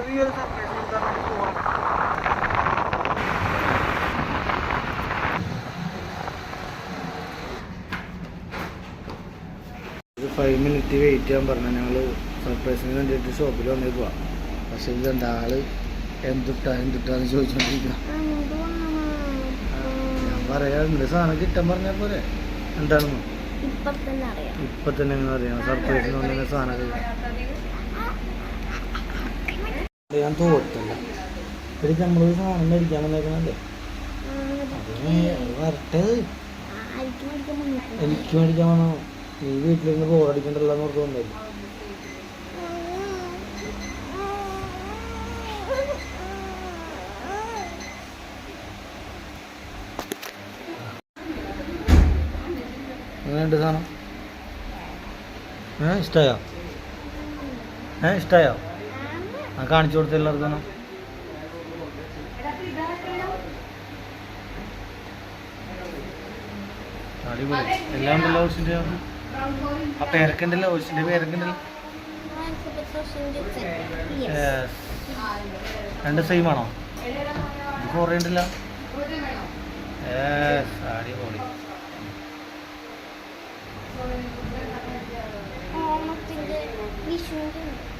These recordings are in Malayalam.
ചെറിയൊരു സർപ്രൈസ് കൊടുക്കാൻ വേണ്ടി പോകണം ഒരു ഫൈവ് മിനിറ്റ് വെയിറ്റ് ചെയ്യാൻ പറഞ്ഞു ഞങ്ങൾ സർപ്രൈസിന് വേണ്ടിയിട്ട് ഷോപ്പിൽ വന്നേക്കുക ഇത് ഇതെന്താ? ആൾ എന്തുട്ടാ എന്തുട്ടാന്ന് ചോദിച്ചോണ്ടിരിക്കുക ഞാൻ പറയാ നിന്റെ സാധനം കിട്ടാൻ പറഞ്ഞാൽ പോരെ. എന്താണെന്ന്? ഇപ്പൊ തന്നെ അറിയാം സർപ്രൈസിന് വന്ന സാധനം ഞാൻ തോറ്റല്ല. ഇവർക്ക് നമ്മളൊരു സാധനം മേടിക്കാൻ വന്നേക്കണല്ലേ? അതിന് അത് വരട്ടെ. എനിക്ക് മേടിക്കാൻ വേണോ നീ വീട്ടിലിരുന്ന് ബോറടിക്കണ്ടല്ലോ എന്ന് ഓർത്ത് എങ്ങനെയുണ്ട് സാധനം? ഏ ഇഷ്ടമായോ ഏ ഇഷ്ടമായോ ആ കാണിച്ചു കൊടുത്ത എല്ലാവർക്കും എല്ലാം ഉണ്ടല്ലോ ഓസിന്റെ ആ പേരൊക്കെ ഉണ്ടല്ലോ ഓസിന്റെ പേരൊക്കെ രണ്ട് സെയിം ആണോ? ഇത് അടിപൊളി. ഉണ്ട്.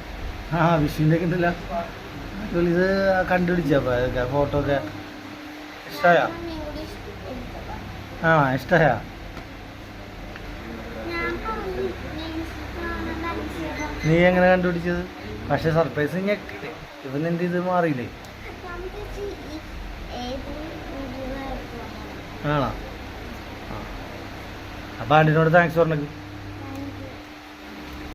ആ വിഷുവിന്റെ ഒക്കെ ഉണ്ടല്ല. ഇത് കണ്ടുപിടിച്ചപ്പോ ഫോട്ടോ ഒക്കെ. ഇഷ്ടമായോ ആ ഇഷ്ടമായോ. നീ എങ്ങനെ കണ്ടുപിടിച്ചത്? പക്ഷെ സർപ്രൈസ് ഞെക്കില്ലേ ഇവൻ എന്ത് ഇത് മാറിയില്ലേ. ആണോ? അപ്പം ആന്റിനോട് താങ്ക്സ് പറഞ്ഞു